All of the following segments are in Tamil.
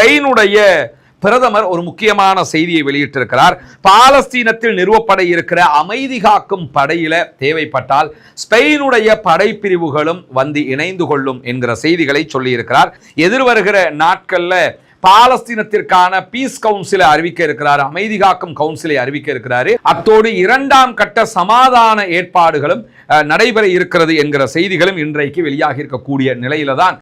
ஸ்பெயினுடைய பிரதமர் ஒரு முக்கியமான செய்தியை வெளியிட்டிருக்கிறார். பாலஸ்தீனத்தில் நிறுவப்பட இருக்கிற அமைதி காக்கும் படையில தேவைப்பட்டால் ஸ்பெயினுடைய படைப்பிரிவுகளும் வந்து இணைந்து கொள்ளும் என்கிற செய்திகளை சொல்லியிருக்கிறார். எதிர்வருகிற நாட்கள்ல பாலஸ்தீனத்திற்கான பீஸ் கவுன்சிலை அறிவிக்க இருக்கிறார் அமைதி காக்கும் கவுன்சிலை அறிவிக்க இருக்கிறாரு. அத்தோடு இரண்டாம் கட்ட சமாதான ஏற்பாடுகளும் நடைபெற இருக்கிறது என்கிற செய்திகளும் இன்றைக்கு வெளியாகி இருக்கக்கூடிய நிலையில தான்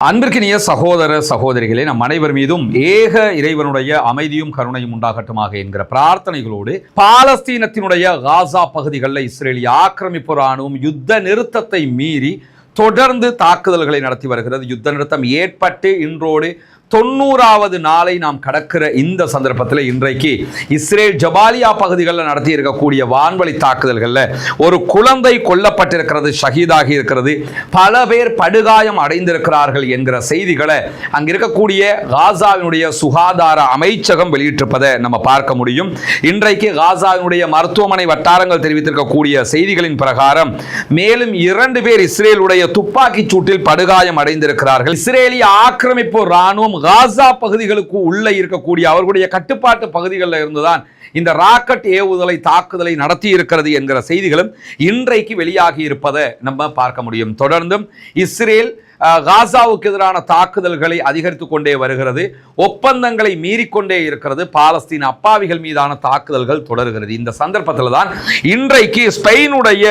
அன்பிற்கினிய சகோதர சகோதரிகளே நம் அனைவர் மீதும் ஏக இறைவனுடைய அமைதியும் கருணையும் உண்டாகட்டுமாக என்கிற பிரார்த்தனைகளோடு பாலஸ்தீனத்தினுடைய காசா பகுதிகளில் இஸ்ரேலிய ஆக்கிரமிப்பு ராணுவம் யுத்த நிறுத்தத்தை மீறி தொடர்ந்து தாக்குதல்களை நடத்தி வருகிறது. யுத்த நிறுத்தம் ஏற்பட்டு இன்றோடு தொண்ணூறாவது நாளை நாம் கடக்கிற இந்த சந்தர்ப்பத்தில் இன்றைக்கு இஸ்ரேல் ஜபாலியா பகுதிகளில் நடத்தி இருக்கக்கூடிய வான்வழி தாக்குதல்களில் ஒரு குழந்தை கொல்லப்பட்டிருக்கிறது ஷஹீதாகி இருக்கிறது. பல பேர் படுகாயம் அடைந்திருக்கிறார்கள் என்கிற செய்திகளை அங்கே இருக்கக்கூடிய காசாவினுடைய சுகாதார அமைச்சகம் வெளியிட்டிருப்பதை நம்ம பார்க்க முடியும். இன்றைக்கு காசாவினுடைய மருத்துவமனை வட்டாரங்கள் தெரிவித்திருக்கக்கூடிய செய்திகளின் பிரகாரம் மேலும் இரண்டு பேர் இஸ்ரேலுடைய துப்பாக்கிச் சூட்டில் படுகாயம் அடைந்திருக்கிறார்கள். இஸ்ரேலிய ஆக்கிரமிப்பு ராணுவம் காசா பகுதிகளுக்கு உள்ளே இருக்கக்கூடிய அவர்களுடைய கட்டுப்பாட்டு பகுதிகளில் இருந்துதான் இந்த ராக்கெட் ஏவுதலை தாக்குதலை நடத்தி இருக்கிறது என்கிற செய்திகளும் இன்றைக்கு வெளியாகி இருப்பதை நம்ம பார்க்க முடியும். தொடர்ந்தும் இஸ்ரேல் காசாவுக்கு எதிரான தாக்குதல்களை அதிகரித்து கொண்டே வருகிறது. ஒப்பந்தங்களை மீறிக்கொண்டே இருக்கிறது. பாலஸ்தீன் அப்பாவிகள் மீதான தாக்குதல்கள் தொடர்கிறது. இந்த சந்தர்ப்பத்தில் தான் இன்றைக்கு ஸ்பெயினுடைய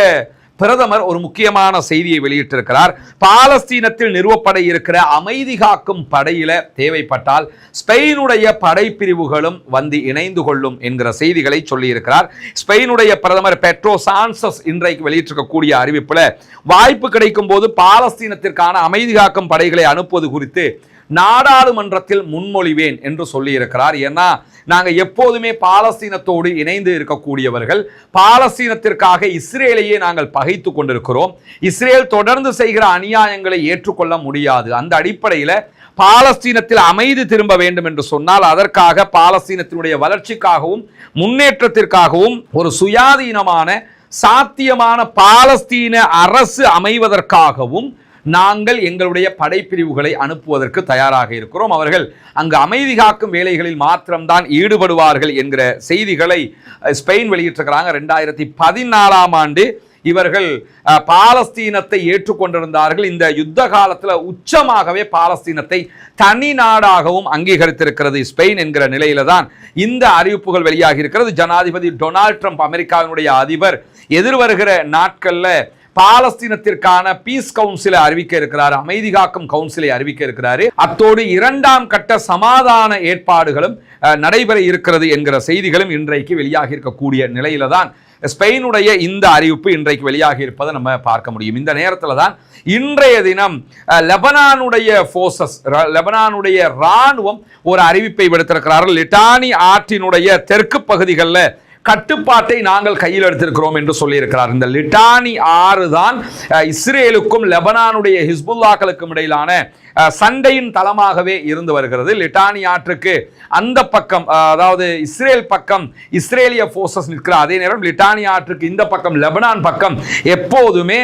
பிரதமர் ஒரு முக்கியமான செய்தியை வெளியிட்டிருக்கிறார். பாலஸ்தீனத்தில் நிறுவப்பட இருக்கிற அமைதி காக்கும் படையில தேவைப்பட்டால் ஸ்பெயினுடைய படைப்பிரிவுகளும் வந்து இணைந்து கொள்ளும் என்கிற செய்திகளை சொல்லியிருக்கிறார். ஸ்பெயினுடைய பிரதமர் பெட்ரோ சான்சஸ் இன்றைக்கு வெளியிட்டிருக்கக்கூடிய அறிவிப்புல வாய்ப்பு கிடைக்கும் போது பாலஸ்தீனத்திற்கான அமைதி காக்கும் படைகளை அனுப்புவது குறித்து நாடாளுமன்றத்தில் முன்மொழிவேன் என்று சொல்லியிருக்கிறார். ஏன்னா நாங்கள் எப்போதுமே பாலஸ்தீனத்தோடு இணைந்து இருக்கக்கூடியவர்கள். பாலஸ்தீனத்திற்காக இஸ்ரேலையே நாங்கள் பகைத்து கொண்டிருக்கிறோம். இஸ்ரேல் தொடர்ந்து செய்கிற அநியாயங்களை ஏற்றுக்கொள்ள முடியாது. அந்த அடிப்படையில் பாலஸ்தீனத்தில் அமைதி திரும்ப வேண்டும் என்று சொன்னால் அதற்காக பாலஸ்தீனத்தினுடைய வளர்ச்சிக்காகவும் முன்னேற்றத்திற்காகவும் ஒரு சுயாதீனமான சாத்தியமான பாலஸ்தீன அரசு அமைவதற்காகவும் நாங்கள் எங்களுடைய படைப்பிரிவுகளை அனுப்புவதற்கு தயாராக இருக்கிறோம். அவர்கள் அங்கு அமைதி காக்கும் வேலைகளில் மாத்திரம்தான் ஈடுபடுவார்கள் என்கிற செய்திகளை ஸ்பெயின் வெளியிட்டிருக்கிறாங்க. ரெண்டாயிரத்தி பதினாலாம் ஆண்டு இவர்கள் பாலஸ்தீனத்தை ஏற்றுக்கொண்டிருந்தார்கள். இந்த யுத்த காலத்தில் உச்சமாகவே பாலஸ்தீனத்தை தனி நாடாகவும் அங்கீகரித்திருக்கிறது ஸ்பெயின் என்கிற நிலையில தான் இந்த அறிவிப்புகள் வெளியாகி இருக்கிறது. ஜனாதிபதி டொனால்ட் ட்ரம்ப் அமெரிக்காவினுடைய அதிபர் எதிர்வருகிற நாட்களில் பாலஸ்தீனத்திற்கான பீஸ் கவுன்சிலை அறிவிக்க இருக்கிறார். அமைதி காக்கும் கவுன்சிலை அறிவிக்க இருக்கிறாரு. அத்தோடு இரண்டாம் கட்ட சமாதான ஏற்பாடுகளும் நடைபெற இருக்கிறது என்கிற செய்திகளும் இன்றைக்கு வெளியாகி இருக்கக்கூடிய நிலையில தான் ஸ்பெயினுடைய இந்த அறிவிப்பு இன்றைக்கு வெளியாகி இருப்பதை நம்ம பார்க்க முடியும். இந்த நேரத்தில் தான் இன்றைய தினம் லெபனானுடைய ஃபோர்ஸஸ் லெபனானுடைய ராணுவம் ஒரு அறிவிப்பை விடுத்திருக்கிறார்கள். லிட்டானி ஆற்றினுடைய தெற்கு பகுதிகளில் கட்டுப்பாட்டை நாங்கள் கையில் எடுத்திருக்கிறோம் என்று சொல்லியிருக்கிறார். இந்த லிட்டானி ஆறு தான் இஸ்ரேலுக்கும் லெபனானுடைய ஹிஸ்புல்லாக்களுக்கும் இடையிலான சண்டையின் தளமாகவே இருந்து வருகிறது. லிட்டானி ஆற்றுக்கு அந்த பக்கம் அதாவது இஸ்ரேல் பக்கம் இஸ்ரேலிய போர்சஸ் நிற்கிற அதே நேரம் லிட்டானி ஆற்றுக்கு இந்த பக்கம் லெபனான் பக்கம் எப்போதுமே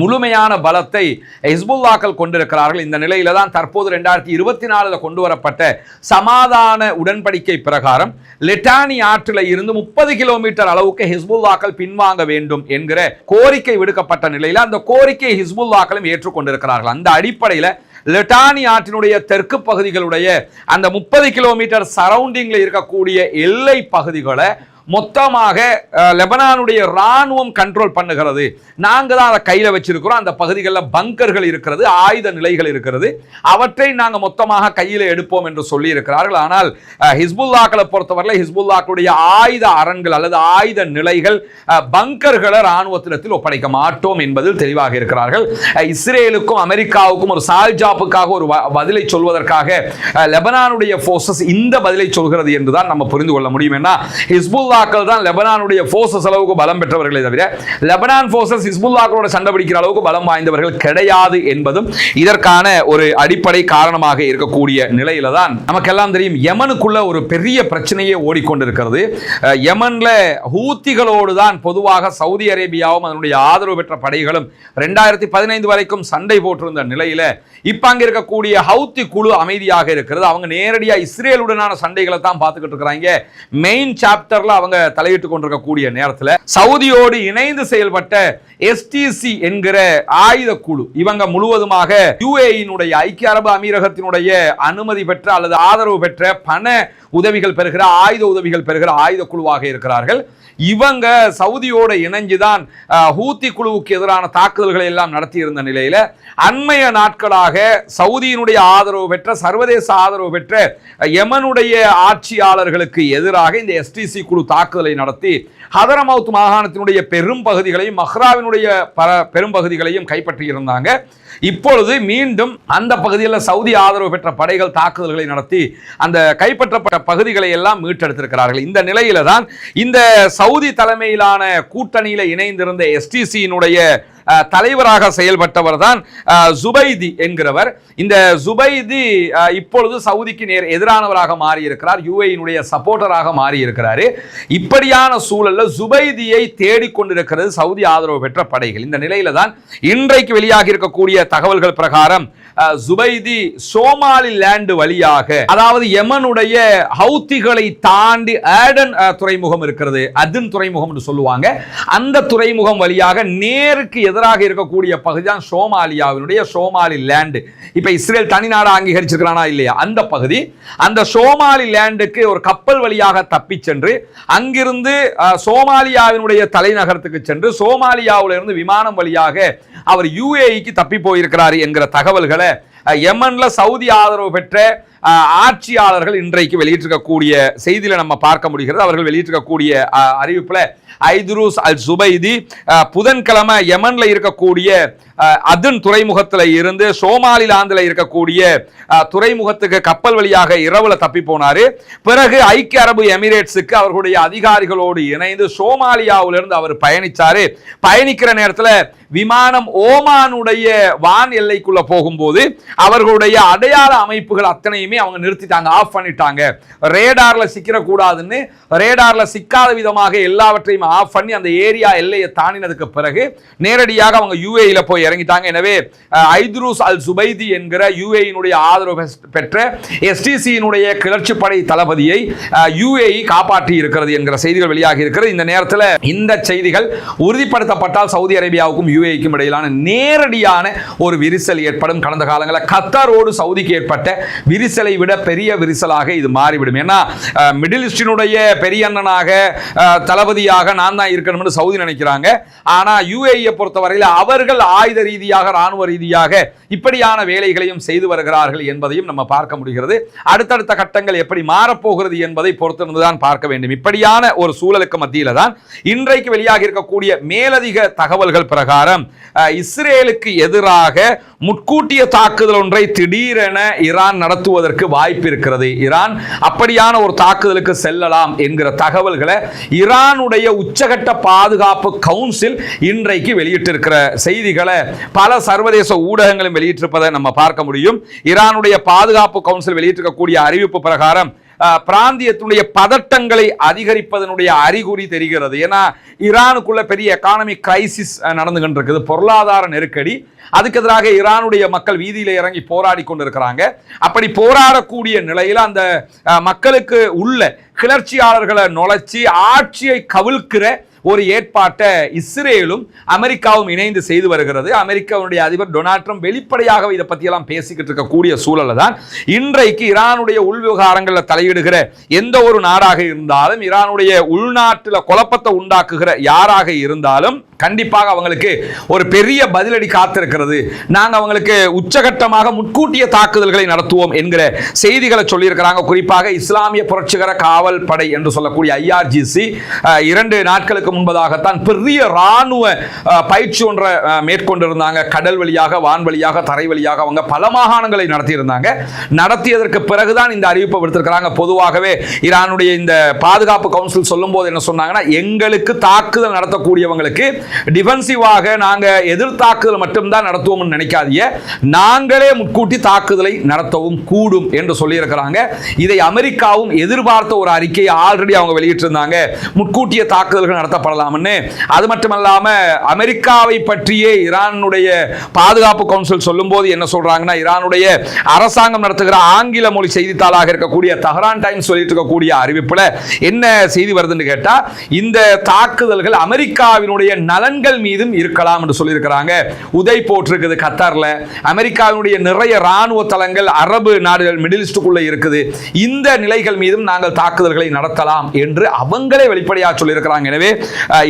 முழுமையான பலத்தை ஹிஸ்புல்லாக்கள் கொண்டிருக்கிறார்கள். இந்த நிலையில தான் தற்போது ரெண்டாயிரத்தி இருபத்தி நாலில் கொண்டு வரப்பட்ட சமாதான உடன்படிக்கை பிரகாரம் லெட்டானி ஆற்றில் இருந்து முப்பது கிலோமீட்டர் அளவுக்கு ஹிஸ்புல்லாக்கள் பின்வாங்க வேண்டும் என்கிற கோரிக்கை விடுக்கப்பட்ட நிலையில் அந்த கோரிக்கை ஹிஸ்புல்லாக்களும் ஏற்றுக்கொண்டிருக்கிறார்கள். அந்த அடிப்படையில் லெட்டானி ஆற்றினுடைய தெற்கு பகுதிகளுடைய அந்த முப்பது கிலோமீட்டர் சரௌண்டிங்கில் இருக்கக்கூடிய எல்லை பகுதிகளை மொத்தமாக லெபனானுடைய ராணுவம் கண்ட்ரோல் பண்ணுகிறது. நாங்கள் தான் அதை கையில் வச்சிருக்கிறோம். அந்த பகுதிகளில் பங்கர்கள் இருக்கிறது ஆயுத நிலைகள் இருக்கிறது. அவற்றை நாங்க மொத்தமாக கையில் எடுப்போம் என்று சொல்லி இருக்கிறார்கள் ஆனால் ஹிஸ்புல்லாக்களை பொறுத்தவரையில் ஹிஸ்புல்லாக்களுடைய ஆயுத அரண்கள் அல்லது ஆயுத நிலைகள் பங்கர்களை ராணுவத்திடத்தில் ஒப்படைக்க மாட்டோம் என்பதில் தெளிவாக இருக்கிறார்கள். இஸ்ரேலுக்கும் அமெரிக்காவுக்கும் ஒரு சால்ஜாப்புக்காக ஒரு வ- பதிலை சொல்வதற்காக லெபனானுடைய போர்சஸ் இந்த பதிலை சொல்கிறது என்றுதான் நம்ம புரிந்து கொள்ள முடியும். ஏன்னா ஹிஸ்புல்லா ஹிஸ்புல்லாக்கள் தான் லெபனானுடைய போர்சஸ் அளவுக்கு பலம் பெற்றவர்களே தவிர லெபனான் போர்சஸ் ஹிஸ்புல்லாக்களோட சண்டை பிடிக்கிற அளவுக்கு பலம் வாய்ந்தவர்கள் கிடையாது என்பதும் இதற்கான ஒரு அடிப்படை காரணமாக இருக்கக்கூடிய நிலையில தான் நமக்கெல்லாம் தெரியும் யமனுக்குள்ள ஒரு பெரிய பிரச்சனையே ஓடிக்கொண்டிருக்கிறது. யமன்ல ஹூத்திகளோடு தான் பொதுவாக சவுதி அரேபியாவும் அதனுடைய ஆதரவு பெற்ற படைகளும் ரெண்டாயிரத்தி பதினைந்து வரைக்கும் சண்டை போட்டிருந்த நிலையில இப்ப அங்க இருக்கக்கூடிய ஹவுத்தி குழு அமைதியாக இருக்கிறது. அவங்க நேரடியாக இஸ்ரேலுடனான சண்டைகளை தான் பார்த்துக்கிட்டு இருக்கிறாங்க. மெயின் சாப்டர்ல அவங்க தலையிட்டு கொண்டிருக்கக்கூடிய நேரத்தில் சவுதியோடு இணைந்து செயல்பட்ட எஸ்டிசி என்கிற ஆயுத குழு இவங்க முழுவதுமாக யுஏயினுடைய ஐக்கிய அரபு அமீரகத்தினுடைய அனுமதி பெற்ற அல்லது ஆதரவு பெற்ற பண உதவிகள் பெறுகிற ஆயுத உதவிகள் பெறுகிற ஆயுத குழுவாக இருக்கிறார்கள். இவங்க சவுதியோடு இணைஞ்சுதான் ஹூத்தி குழுவுக்கு எதிரான தாக்குதல்களை எல்லாம் நடத்தி இருந்த நிலையில அண்மைய நாட்களாக சவுதியினுடைய ஆதரவு பெற்ற சர்வதேச ஆதரவு பெற்ற யமனுடைய ஆட்சியாளர்களுக்கு எதிராக இந்த எஸ்டிசி குழு தாக்குதலை நடத்தி ஹதரமவுத் மாகாணத்தினுடைய பெரும் பகுதிகளையும் மஹ்ராவினுடைய பல பெரும் பகுதிகளையும் கைப்பற்றி இருந்தாங்க இப்பொழுது மீண்டும் அந்த பகுதியில் சவுதி ஆதரவு பெற்ற படைகள் தாக்குதல்களை நடத்தி அந்த கைப்பற்றப்பட்ட பகுதிகளை எல்லாம் மீட்டெடுத்திருக்கிறார்கள். இந்த நிலையில தான் இந்த சவுதி தலைமையிலான கூட்டணியில இணைந்திருந்த எஸ்டிசியினுடைய தலைவராக செயல்பட்டவர் தான் ஜுபைதி என்கிறவர். இந்த ஜுபைதி இப்பொழுது சவுதிக்கு நேர் எதிரானவராக மாறி இருக்கிறார் யுஏயினுடைய சப்போர்ட்டராக மாறி இருக்கிறாரு இப்படியான சூழல்ல ஜுபைதியை தேடிக்கொண்டிருக்கிறது சவுதி ஆதரவு பெற்ற படைகள். இந்த நிலையில தான் இன்றைக்கு வெளியாகி இருக்கக்கூடிய தகவல்கள் பிரகாரம் சுபைதி சோமாலி லேண்டு வழியாக அதாவது யமனுடைய ஹவுத்திகளை தாண்டி ஆடன் துறைமுகம் இருக்கிறது அதின் துறைமுகம் என்று சொல்லுவாங்க. அந்த துறைமுகம் வழியாக நேருக்கு எதிராக இருக்கக்கூடிய பகுதி தான் சோமாலியாவினுடைய சோமாலி லேண்டு. இப்போ இஸ்ரேல் தனிநாடு அங்கீகரிச்சிருக்கிறானா இல்லையா? அந்த பகுதி. அந்த சோமாலி லேண்டுக்கு ஒரு கப்பல் வழியாக தப்பி சென்று அங்கிருந்து சோமாலியாவினுடைய தலைநகரத்துக்கு சென்று சோமாலியாவிலிருந்து இருந்து விமானம் வழியாக அவர் யுஏஇக்கு தப்பி போயிருக்கிறார் என்கிற தகவல்களை எமன்ல யமன்ல சவுதி ஆதரவு பெற்ற ஆட்சியாளர்கள் இன்றைக்கு வெளியிட்டிருக்கக்கூடிய செய்தியில நம்ம பார்க்க முடிகிறது. அவர்கள் வெளியிட்டிருக்கக்கூடிய அறிவிப்பில் அறிவிப்புல ஐதுருஸ் அல் சுபைதி புதன்கிழமை யமன்ல இருக்கக்கூடிய அதன் துறைமுகத்தில் துறைமுகத்துல இருந்து சோமாலிலாந்தில் இருக்கக்கூடிய துறைமுகத்துக்கு கப்பல் வழியாக இரவுல தப்பி போனார். பிறகு ஐக்கிய அரபு எமிரேட்ஸுக்கு அவர்களுடைய அதிகாரிகளோடு இணைந்து சோமாலியாவிலிருந்து அவர் பயணிச்சாரு. பயணிக்கிற நேரத்தில் விமானம் ஓமானுடைய வான் எல்லைக்குள்ள போகும்போது அவர்களுடைய அடையாள அமைப்புகள் அத்தனையுமே அவங்க நிறுத்திட்டாங்க ஆஃப் பண்ணிட்டாங்க. ரேடார்ல சிக்கிற கூடாதுன்னு ரேடார்ல சிக்காத விதமாக எல்லாவற்றையும் ஆஃப் பண்ணி அந்த ஏரியா எல்லையை தாண்டினதுக்கு பிறகு நேரடியாக அவங்க யுஏஇல போய் இறங்கிட்டாங்க. எனவே ஐத்ரூஸ் அல் சுபைதி என்கிற யூஏயினுடைய ஆதரவு பெற்ற எஸ்டிசியினுடைய கிளர்ச்சி படை தளபதியை யூஏஇ காப்பாற்றி இருக்கிறது என்கிற செய்திகள் வெளியாகி இருக்கிறது. இந்த நேரத்தில் இந்த செய்திகள் உறுதிப்படுத்தப்பட்டால் சவுதி அரேபியாவுக்கும் யுஏஇக்கும் இடையிலான நேரடியான ஒரு விரிசல் ஏற்படும். கடந்த காலங்களில் கத்தாரோடு சவுதிக்கு ஏற்பட்ட விரிசலை விட பெரிய விரிசலாக இது மாறிவிடும். ஏன்னா மிடில் ஈஸ்டினுடைய பெரிய அண்ணனாக தளபதியாக நான் தான் இருக்கணும்னு சவுதி நினைக்கிறாங்க. ஆனால் யுஏஇயை பொறுத்தவரையில் அவர்கள் ஆயுத ரீதியாக ராணுவ ரீதியாக இப்படியான வேலைகளையும் செய்து வருகிறார்கள் என்பதையும் நம்ம பார்க்க முடிகிறது. அடுத்தடுத்த கட்டங்கள் எப்படி மாறப்போகிறது என்பதை பொறுத்திருந்து தான் பார்க்க வேண்டும். இப்படியான ஒரு சூழலுக்கு மத்தியில் தான் இன்றைக்கு வெளியாகி இருக்கக்கூடிய மேலதிக தகவல்கள் பிரகாரம் அஹ், இஸ்ரேலுக்கு எதிராக முட்கூட்டிய தாக்குதல் ஒன்றை திடீரென ஈரான் நடத்துவதற்கு வாய்ப்பு இருக்கிறது. ஈரான் அப்படியான ஒரு தாக்குதலுக்கு செல்லலாம் என்கிற தகவல்களை ஈரானுடைய உச்சகட்ட பாதுகாப்பு கவுன்சில் இன்றைக்கு வெளியிட்டிருக்கிற செய்திகளை பல சர்வதேச ஊடகங்களும் வெளியிட்டிருப்பதை நம்ம பார்க்க முடியும். ஈரானுடைய பாதுகாப்பு கவுன்சில் வெளியிட்டிருக்கக்கூடிய அறிவிப்பு பிரகாரம் பிராந்தியத்தினுடைய பதட்டங்களை அதிகரிப்பதனுடைய அறிகுறி தெரிகிறது. ஏன்னா ஈரானுக்குள்ள பெரிய எக்கானமி கிரைசிஸ் நடந்து கொண்டிருக்குது பொருளாதார நெருக்கடி அதுக்கு எதிராக ஈரானுடைய மக்கள் வீதியில் இறங்கி போராடி கொண்டிருக்கிறாங்க. அப்படி போராடக்கூடிய நிலையில் அந்த மக்களுக்கு உள்ள கிளர்ச்சியாளர்களை நுழைச்சி ஆட்சியை கவிழ்க்கிற ஒரு ஏற்பாட்டை இஸ்ரேலும் அமெரிக்காவும் இணைந்து செய்து வருகிறது. அமெரிக்காவுடைய அதிபர் டொனால்ட் ட்ரம்ப் வெளிப்படையாக இதை பற்றியெல்லாம் பேசிக்கிட்டு இருக்கக்கூடிய சூழல்ல தான் இன்றைக்கு ஈரானுடைய உள் விவகாரங்களில் தலையிடுகிற எந்த ஒரு நாடாக இருந்தாலும் ஈரானுடைய உள்நாட்டில் குழப்பத்தை உண்டாக்குகிற யாராக இருந்தாலும் கண்டிப்பாக அவங்களுக்கு ஒரு பெரிய பதிலடி காத்திருக்கிறது. நாங்கள் அவங்களுக்கு உச்சகட்டமாக முன்கூட்டிய தாக்குதல்களை நடத்துவோம் என்கிற செய்திகளை சொல்லியிருக்கிறாங்க. குறிப்பாக இஸ்லாமிய புரட்சிகர காவல் படை என்று சொல்லக்கூடிய ஐஆர்ஜிசி இரண்டு நாட்களுக்கு முன்பதாகத்தான் பெரிய ராணுவ பயிற்சி ஒன்றை மேற்கொண்டிருந்தாங்க. கடல் வழியாக வான் வழியாக தரை வழியாக அவங்க பல மாகாணங்களை நடத்தியிருந்தாங்க. நடத்தியதற்கு பிறகுதான் இந்த அறிவிப்பை விடுத்திருக்கிறாங்க. பொதுவாகவே ஈரானுடைய இந்த பாதுகாப்பு கவுன்சில் சொல்லும் போது என்ன சொன்னாங்கன்னா எங்களுக்கு தாக்குதல் நடத்தக்கூடியவங்களுக்கு டிஃபென்சிவாக நாங்கள் எதிர்த்தாக்குதல் மட்டும்தான் நடத்துவோம்னு நினைக்காதீங்க. நாங்களே முன்கூட்டி தாக்குதலை நடத்தவும் கூடும் என்று சொல்லியிருக்கிறாங்க. இதை அமெரிக்காவும் எதிர்பார்த்த ஒரு அறிக்கையை ஆல்ரெடி அவங்க வெளியிட்டிருந்தாங்க. முன்கூட்டிய தாக்குதல்கள் நடத்த நடத்தப்படலாம்னு அது மட்டுமல்லாம அமெரிக்காவை பற்றியே ஈரானுடைய பாதுகாப்பு கவுன்சில் சொல்லும்போது என்ன சொல்றாங்கன்னா ஈரானுடைய அரசாங்கம் நடத்துகிற ஆங்கில மொழி செய்தித்தாளாக இருக்கக்கூடிய தஹரான் டைம்ஸ் சொல்லிட்டு இருக்கக்கூடிய அறிவிப்பில் என்ன செய்தி வருதுன்னு கேட்டால் இந்த தாக்குதல்கள் அமெரிக்காவினுடைய நலன்கள் மீதும் இருக்கலாம் என்று சொல்லியிருக்கிறாங்க. உதை போட்டிருக்குது கத்தாரில். அமெரிக்காவினுடைய நிறைய ராணுவ தளங்கள் அரபு நாடுகள் மிடில் ஈஸ்டுக்குள்ளே இருக்குது. இந்த நிலைகள் மீதும் நாங்கள் தாக்குதல்களை நடத்தலாம் என்று அவங்களே வெளிப்படையாக சொல்லியிருக்கிறாங்க. எனவே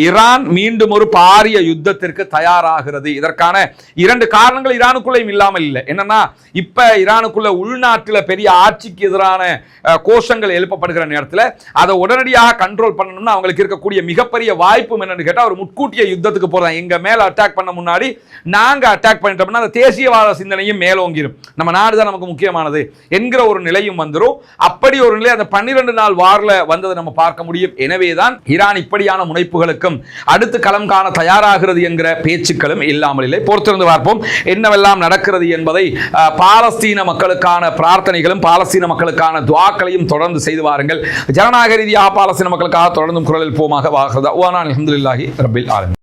ஈரான் மீண்டும் ஒரு பாரிய யுத்தத்திற்கு தயாராகிறது. இதற்கான இரண்டு காரணங்கள் ஈரானுக்குள்ளேயும் இல்லாமல் இல்லை. என்னன்னா இப்ப ஈரானுக்குள்ள உள்நாட்டில் பெரிய ஆட்சிக்கு எதிரான கோஷங்கள் எழுப்பப்படுகிற நேரத்தில் அதை உடனடியாக கண்ட்ரோல் பண்ணணும்னா அவங்களுக்கு இருக்கக்கூடிய மிகப்பெரிய வாய்ப்பு என்னன்னு கேட்டா ஒரு முட்கூட்டிய யுத்தத்துக்கு போறாங்க எங்க மேல அட்டாக் பண்ண முன்னாடி நாங்க அட்டாக் பண்ணிட்டோம்னா அந்த தேசியவாத சிந்தனையும் மேலோங்கிடும் நம்ம நாடு தான் நமக்கு முக்கியமானது என்கிற ஒரு நிலையும் வந்துடும் அப்படி ஒரு நிலை அந்த பன்னிரண்டு நாள் வார்ல வந்ததை நம்ம பார்க்க முடியும். எனவே தான் ஈரான் இப்படியான முனைப்புகளுக்கும் அடுத்து களம் காண தயாராகிறது என்கிற பேச்சுக்களும் இல்லாமல் இல்லை பொறுத்திருந்து பார்ப்போம். என்னவெல்லாம் நடக்கிறது என்பதை பாலஸ்தீன மக்களுக்கான பிரார்த்தனைகளும் பாலஸ்தீன மக்களுக்கான துவாக்களையும் தொடர்ந்து செய்து வாருங்கள். ஜனநாயக ரீதியாக பாலஸ்தீன மக்களுக்காக தொடர்ந்தும் குரலில் போமாக வாகிறதா ஓனான் ரபில் ஆலமீன்.